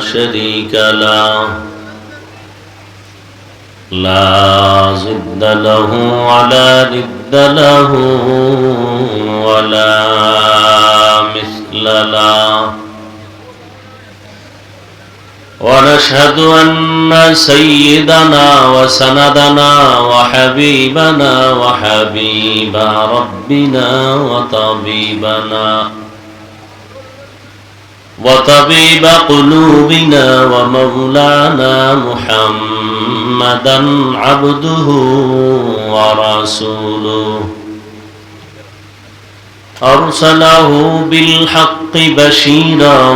شريك له لا ضد له ولا ند له ولا مثل له ونشهد أن سيدنا وسندنا وحبيبنا وحبيب ربنا وطبيبنا. وطبيب قلوبنا ومولانا محمدا عبده ورسوله. أرسله بالحق بشيرا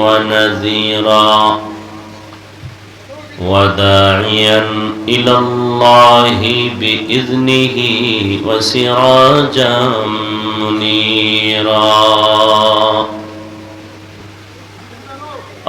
ونذيرا وداعيا إلى الله بإذنه وسراجا منيرا.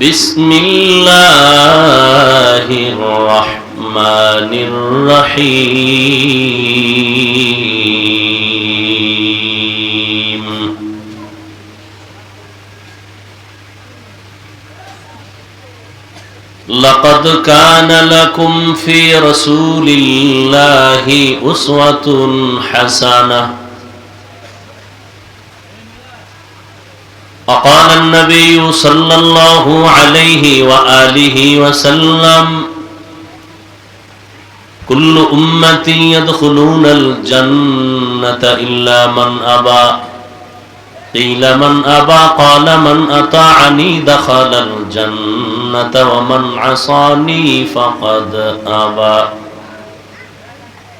بسم الله الرحمن الرحيم. لقد كان لكم في رسول الله أسوة حسنة. وقال النبي صلى الله عليه وآله وسلم كل أمة يدخلون الجنة إلا من أبى. قيل من أبى؟ قال من أطاعني دخل الجنة ومن عصاني فقد أبى.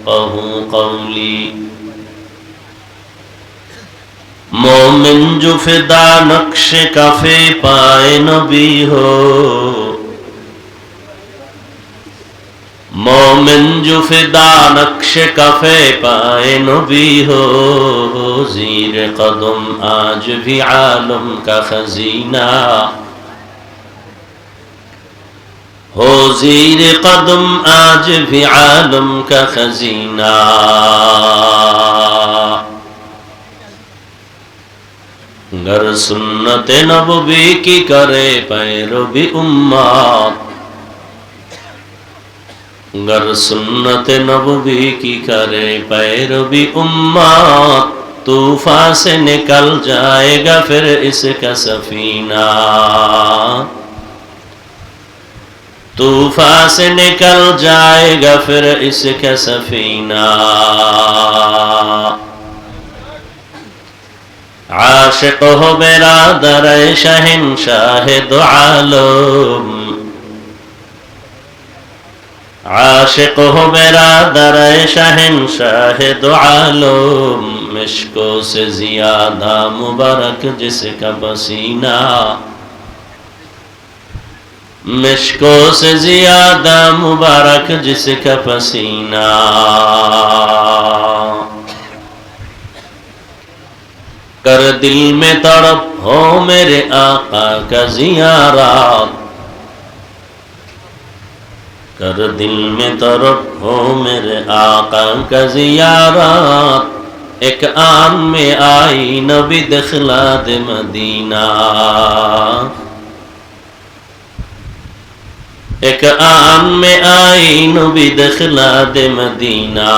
يفقهوا قولي مومن جو فدا نقش کفے پائے نبی ہو مومن جو فدا نقش کفے پائے نبی ہو زیر قدم آج بھی عالم کا خزینہ ہو زیر قدم آج بھی عالم کا خزینہ گر سنت نبوی کی کرے پیرو بھی امات گر سنت نبوی کی کرے پیروی امات طوفان سے نکل جائے گا پھر اس کا سفینہ तूफान से निकल जाएगा फिर इसका सफीना आशिक हो मेरा दर शहन शाहिद आलम आशिक हो मेरा दर शहन शाहिद आलम मिशको से ज्यादा मुबारक जिसका पसीना مشکوں سے زیادہ مبارک جس کا پسینہ۔ کر دل میں تڑپ ہو میرے آقا کا زیارات کر دل میں تڑپ ہو میرے آقا کا زیارات ایک آن میں آئی نبی دخلا دے مدینہ۔ ایک آن میں آئی نبی دخلا دے مدینہ